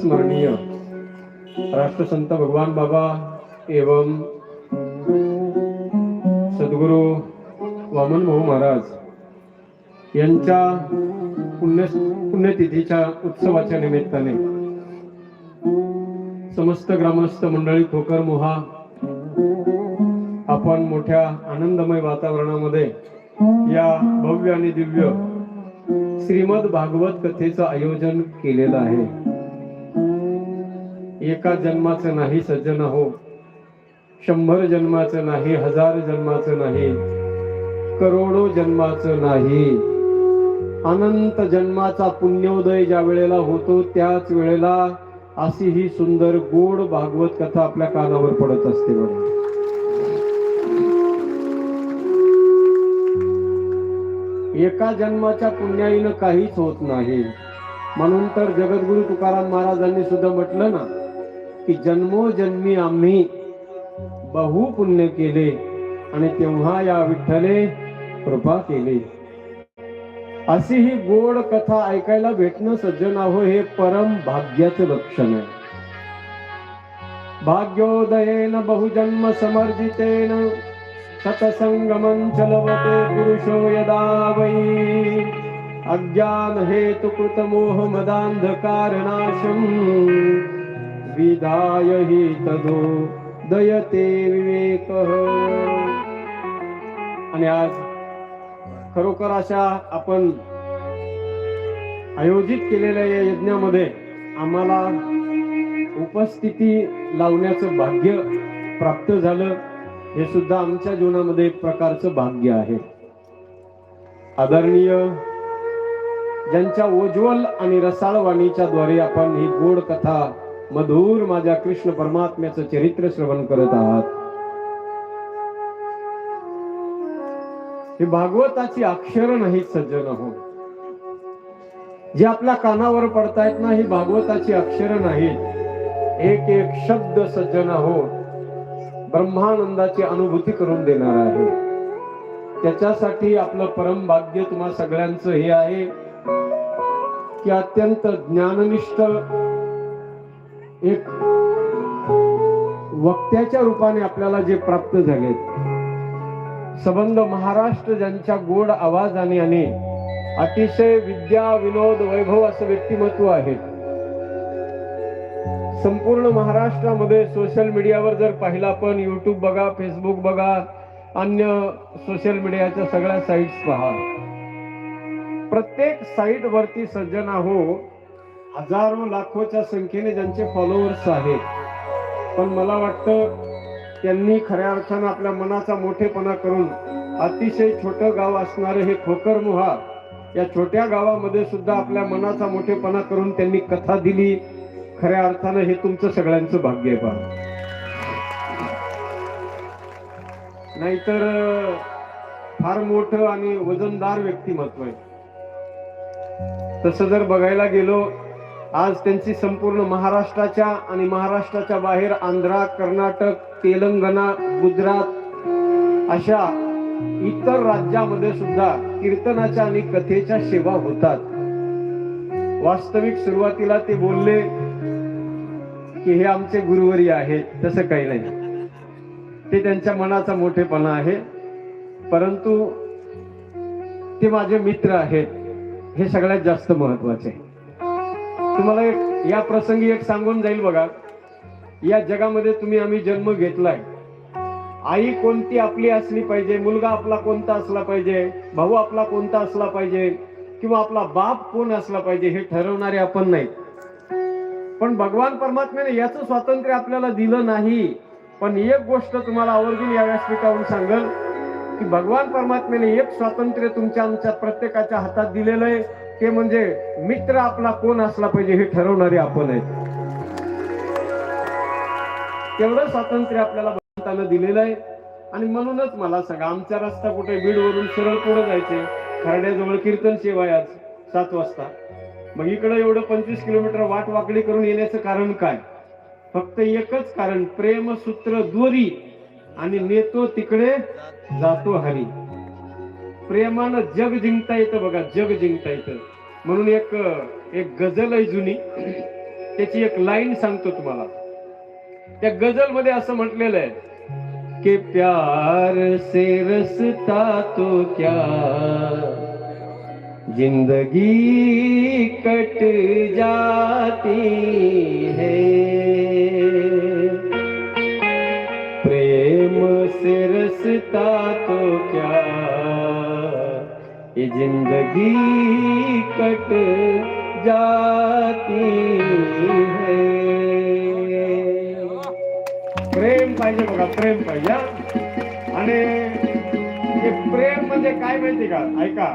स्मरणीय। राष्ट्रसंत भगवान बाबा एवं सद्गुरु वामन भाऊ महाराज यांच्या पुण्य पुण्यतिथीच्या उत्सवाच्या निमित्ताने समस्त ग्रामस्थ मंडळी खोकर मोहा आपण मोठ्या आनंदमय वातावरणामध्ये या भव्य आणि दिव्य श्रीमद भागवत कथेचं आयोजन केलेलं आहे. एका जन्माचं नाही सज्जन हो. शंभर जन्माचं नाही हजार जन्माचं नाही करोडो जन्माचं नाही. अनंत जन्माचा पुण्योदय ज्या वेळेला होतो त्याच वेळेला अशी ही सुंदर गोड भागवत कथा आपल्या कानावर पडत असते बघा. एका जन्माच्या पुण्याईनं काहीच होत नाही. म्हणून तर जगद्गुरु तुकाराम महाराजांनी सुद्धा म्हटलं ना की जन्मोजन्मी आम्ही बहु पुण्य केले आणि तेव्हा या विठ्ठले कृपा केली. अशी ही गोड कथा ऐकायला भेटणं सज्जन आहो हे परम भाग्याचं लक्षण आहे. भाग्योदयेन बहुजन्म समर्जितेन सतसंगमन चलवते पुरुषो यदा वै. अज्ञान हेतुकृत मोह विदाय हि तदो दयते विवेक। आणि आज खरोखर अशा आपण आयोजित केलेल्या या यज्ञामध्ये आम्हाला उपस्थिती लावण्याचं भाग्य प्राप्त झालं हे सुद्धा आमच्या जीवनामध्ये एक प्रकारचं भाग्य आहे. आदरणीय ज्यांच्या उज्ज्वल आणि रसाळ वाणीच्या द्वारे आपण ही गोड कथा मधुर माझ्या कृष्ण परमात्म्याचं चरित्र श्रवण करत आहात. हे भागवताची अक्षर नाहीत सज्जन हो. जे आपल्या कानावर पडतायत ना ही भागवताची अक्षर नाहीत. एक एक शब्द सज्जन हो. ब्रह्मानंदाची अनुभूती करून देणार आहे. त्याच्यासाठी आपलं परम भाग्य तुम्हा सगळ्यांचं हे आहे. की अत्यंत ज्ञाननिष्ठ एक वक्त्याच्या रूपाने आपल्याला जे प्राप्त झालेत संबंध महाराष्ट्र ज्यांच्या गोड आवाजाने आणि अतिशय विद्या विनोद वैभव असं व्यक्तिमत्व आहे. संपूर्ण महाराष्ट्रामध्ये सोशल मीडियावर जर पाहिला पण युट्यूब बघा फेसबुक बघा अन्य सोशल मीडियाच्या सगळ्या साईट्स पहा. प्रत्येक साईट वरती सज्जन हो हजारो लाखोच्या संख्येने ज्यांचे फॉलोअर्स आहेत. पण मला वाटतं त्यांनी खऱ्या अर्थानं आपल्या मनाचा मोठेपणा करून अतिशय छोटं गाव असणारं हे खोकरमुहा या छोट्या गावामध्ये सुद्धा आपल्या मनाचा मोठेपणा करून त्यांनी कथा दिली. खऱ्या अर्थानं हे तुमचं सगळ्यांचं भाग्य आहे पहा नाहीतर फार मोठं आणि वजनदार व्यक्तिमत्व आहे. तसं जर बघायला गेलो आज त्यांची संपूर्ण महाराष्ट्राच्या आणि महाराष्ट्राच्या बाहेर आंध्रा कर्नाटक तेलंगणा गुजरात अशा इतर राज्यामध्ये सुद्धा कीर्तनाच्या आणि कथेच्या सेवा होतात. वास्तविक सुरुवातीला ते बोलले की हे आमचे गुरुवरी आहेत तसं काही नाही. ते त्यांच्या मनाचा मोठेपणा आहे परंतु ते माझे मित्र आहेत हे सगळ्यात जास्त महत्त्वाचे आहे तुम्हाला एक या प्रसंगी एक सांगून जाईल बघा. या जगामध्ये तुम्ही आम्ही जन्म घेतलाय. आई कोणती आपली असली पाहिजे मुलगा आपला कोणता असला पाहिजे भाऊ आपला कोणता असला पाहिजे किंवा आपला बाप कोण असला पाहिजे हे ठरवणारे आपण नाही पण भगवान परमात्म्याने याचं स्वातंत्र्य आपल्याला दिलं नाही. पण एक गोष्ट तुम्हाला आवर्जून या व्यासपीठावरून सांगल की भगवान परमात्म्याने एक स्वातंत्र्य तुमच्या आमच्या प्रत्येकाच्या हातात दिलेलं आहे. ते म्हणजे मित्र आपला कोण असला पाहिजे हे ठरवणारे आपण आहेत. तेवढं स्वातंत्र्य आपल्याला भारताला दिलेलं आहे. आणि म्हणूनच मला सांगा आमचा रस्ता कुठे? बीड वरून सरळ पुढे जायचे खरड्याजवळ कीर्तन सेवा आहे आज सात वाजता. मग इकडं एवढं पंचवीस किलोमीटर वाट वाकडी करून येण्याचं कारण काय? फक्त एकच कारण प्रेम सूत्र दोरी आणि नेतो तिकडे जातो हरी. प्रेमानं जग जिंकता येतं बघा जग जिंकता येतं. म्हणून एक एक गझल आहे जुनी. त्याची एक लाईन सांगतो तुम्हाला. त्या गझलमध्ये असं म्हटलेलं आहे की प्यार से रसता तो क्या? जिंदगी कट जाती है। प्रेम से रसता तो कि जिंदगी कट जाती है। प्रेम पाहिजे बघा प्रेम पाहिजे आणि हे प्रेम म्हणजे काय माहिती का? ऐका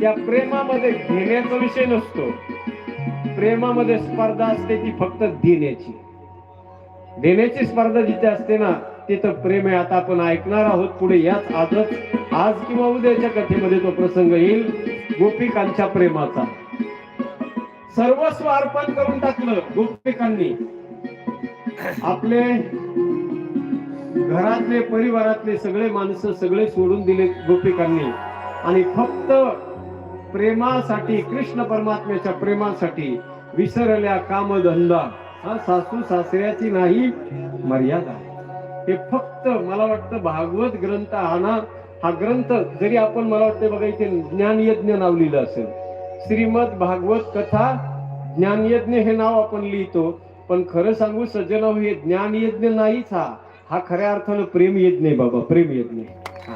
त्या प्रेमामध्ये घेण्याचा विषय नसतो. प्रेमामध्ये स्पर्धा असते ती फक्त देण्याची. देण्याची स्पर्धा जिथे असते ना तिथं प्रेम आहे आता आपण ऐकणार आहोत पुढे याच आजच. आज किंवा उद्याच्या कथेमध्ये तो प्रसंग येईल गोपिकांच्या प्रेमाचा. सर्वस्व अर्पण करून टाकलं गोपिकांनी. आपले घरातले परिवारातले सगळे माणसं सगळे सोडून दिले गोपिकांनी. आणि फक्त प्रेमासाठी कृष्ण परमात्म्याच्या प्रेमासाठी विसरल्या कामधंदा. हा सासू सासऱ्याची नाही मर्यादा. हे फक्त मला वाटतं भागवत ग्रंथ हा हा ग्रंथ जरी आपण मला वाटतं बघा इथे ज्ञानयज्ञ नाव लिहिलं असेल. श्रीमद भागवत कथा ज्ञानयज्ञ हे नाव आपण लिहितो. पण खरं सांगू सज्जन हे ज्ञानयज्ञ नाहीच हा. हा खऱ्या अर्थानं प्रेमयज्ञ आहे बाबा प्रेम यज्ञ हा.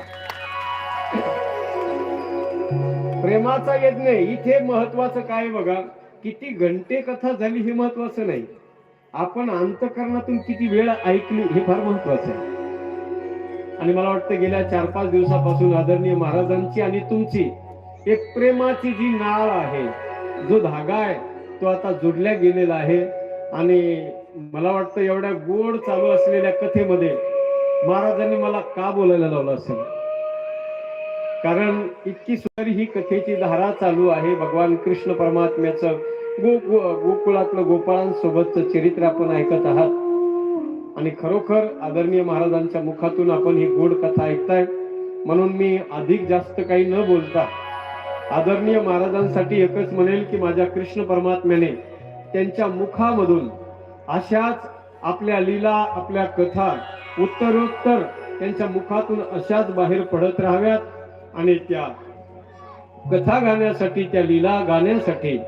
प्रेमाचा यज्ञ इथे महत्वाचं काय आहे बघा किती घंटे कथा झाली हे महत्वाचं नाही. आपण अंतकरणातून किती वेळ ऐकली हे फार महत्वाचं आहे. आणि मला वाटतं गेल्या चार पाच दिवसापासून आदरणीय महाराजांची आणि तुमची एक प्रेमाची जी नाळ आहे जो धागा आहे तो आता जोडल्या गेलेला आहे. आणि मला वाटतं एवढ्या गोड चालू असलेल्या कथेमध्ये महाराजांनी मला का बोलायला लावलं असेल? कारण इतकी सुंदर ही कथेची धारा चालू आहे भगवान कृष्ण परमात्म्याचं गोकुळातलं गोपाळांसोबतचं चरित्र आपण ऐकत आहात. आणि खरोखर आदरणीय महाराजांच्या मुखातून आपण ही गोड कथा ऐकताय. म्हणून मी अधिक जास्त काही न बोलता आदरणीय महाराजांसाठी एकच म्हणेल की माझ्या कृष्ण परमात्म्याने त्यांच्या मुखामधून अशाच आपल्या लीला आपल्या कथा उत्तरोत्तर त्यांच्या मुखातून अशाच बाहेर पडत राहाव्यात. आणि त्या कथा गाण्यासाठी त्या लीला गाण्यासाठी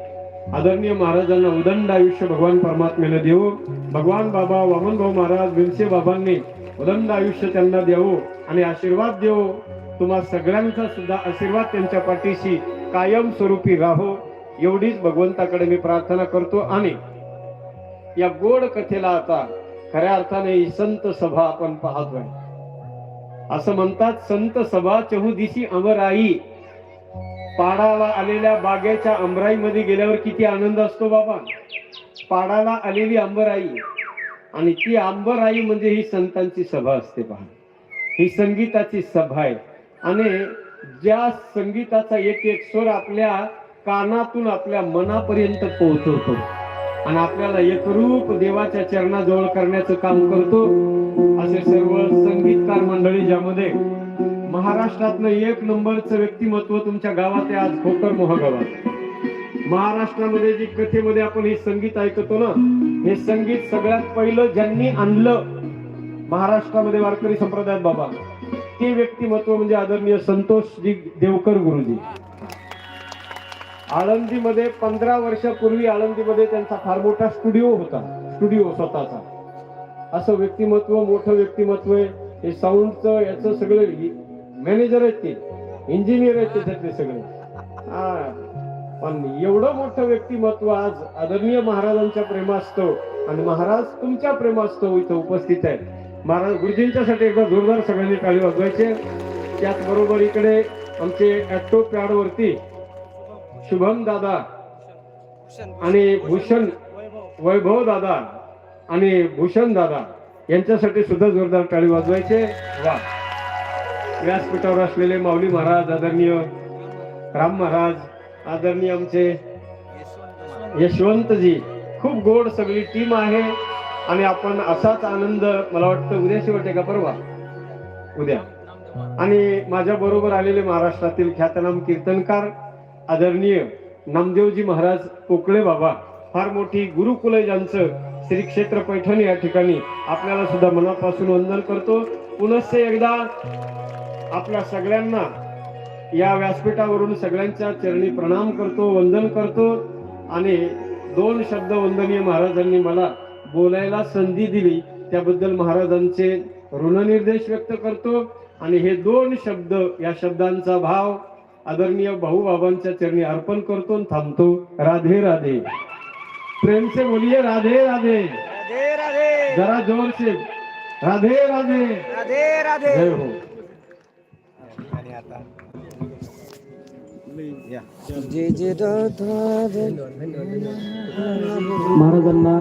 आदरणीय महाराजांना उदंड आयुष्य भगवान परमात्म्याने देऊ. भगवान बाबा वामनभाऊ महाराज विरसे बाबांनी उदंड आयुष्य त्यांना देऊ आणि आशीर्वाद देऊ. तुम्हा सगळ्यांचा सुद्धा आशीर्वाद त्यांच्या पाठीशी कायम स्वरूपी राहो. एवढीच भगवंताकडे मी प्रार्थना करतो आणि या गोड कथेला आता खऱ्या अर्थाने ही संत सभा आपण पाहतोय. असं म्हणतात संत सभा चहुदिशी अमराई पाडाला आलेल्या बागेच्या अंबराईमध्ये गेल्यावर किती आनंद असतो बाबा. पाडाला आलेली अंबराई. आणि ती अंबराई म्हणजे ही संतांची सभा असते पहा. ही संगीताची सभा आहे. आणि ज्या संगीताचा एक एक स्वर आपल्या कानातून आपल्या मनापर्यंत पोहोचवतो. आणि आपल्याला एकरूप देवाच्या चरणाजवळ करण्याचं काम करतो. असे सर्व संगीतकार मंडळी ज्यामध्ये महाराष्ट्रातलं एक नंबरचं व्यक्तिमत्व तुमच्या गावात आहे आज खोकर मोहगावात. महाराष्ट्रामध्ये जी कथेमध्ये आपण हे संगीत ऐकतो ना हे संगीत सगळ्यात पहिलं ज्यांनी आणलं महाराष्ट्रामध्ये वारकरी संप्रदायात बाबा ते व्यक्तिमत्व म्हणजे आदरणीय संतोषजी देवकर गुरुजी. आळंदीमध्ये पंधरा वर्षापूर्वी आळंदीमध्ये त्यांचा फार मोठा स्टुडिओ होता स्टुडिओ स्वतःचा. असं व्यक्तिमत्व मोठं व्यक्तिमत्व आहे. हे साऊंडचं याचं सगळं मॅनेजर आहेत ते. इंजिनियर आहेत त्याच्यातले सगळे. हा. पण एवढं मोठं व्यक्तिमत्व आज आदरणीय महाराजांच्या प्रेमास्तव आणि महाराज तुमच्या प्रेमास्तव इथं उपस्थित आहेत. महाराज गुरुजींच्यासाठी एकदा जोरदार सगळ्यांनी टाळी वाजवायचे. त्याचबरोबर इकडे आमचे ऍक्टो पॅड वरती शुभम दादा आणि भूषण वैभव दादा आणि भूषण दादा यांच्यासाठी सुद्धा जोरदार टाळी वाजवायचे. वा. व्यासपीठावर असलेले माऊली महाराज आदरणीय राम महाराज आदरणीय आमचे यशवंतजी खूप गोड सगळी टीम आहे आणि आपण असाच आनंद मला वाटतं उद्या शेवटे का परवा? उद्या. आणि माझ्या बरोबर आलेले महाराष्ट्रातील ख्यातनाम कीर्तनकार आदरणीय नामदेवजी महाराज पोकळे बाबा फार मोठी गुरुकुल आहे ज्यांचं श्री क्षेत्र पैठण या ठिकाणी आपल्याला सुद्धा मनापासून वंदन करतो. पुनश्च एकदा आपल्या सगळ्यांना या व्यासपीठावरून सगळ्यांच्या चरणी प्रणाम करतो वंदन करतो. आणि दोन शब्द वंदनीय महाराजांनी मला बोलायला संधी दिली. त्याबद्दल महाराजांचे ऋणनिर्देश व्यक्त करतो. आणि हे दोन शब्द या शब्दांचा भाव आदरणीय भाऊ बाबांच्या चरणी अर्पण करतो आणि थांबतो. राधे राधे. प्रेम से बोलिए राधे राधे. राधे राधे. जरा जोर से राधे राधे. राधे राधे. जय हो. जय जय राधा महाराजांना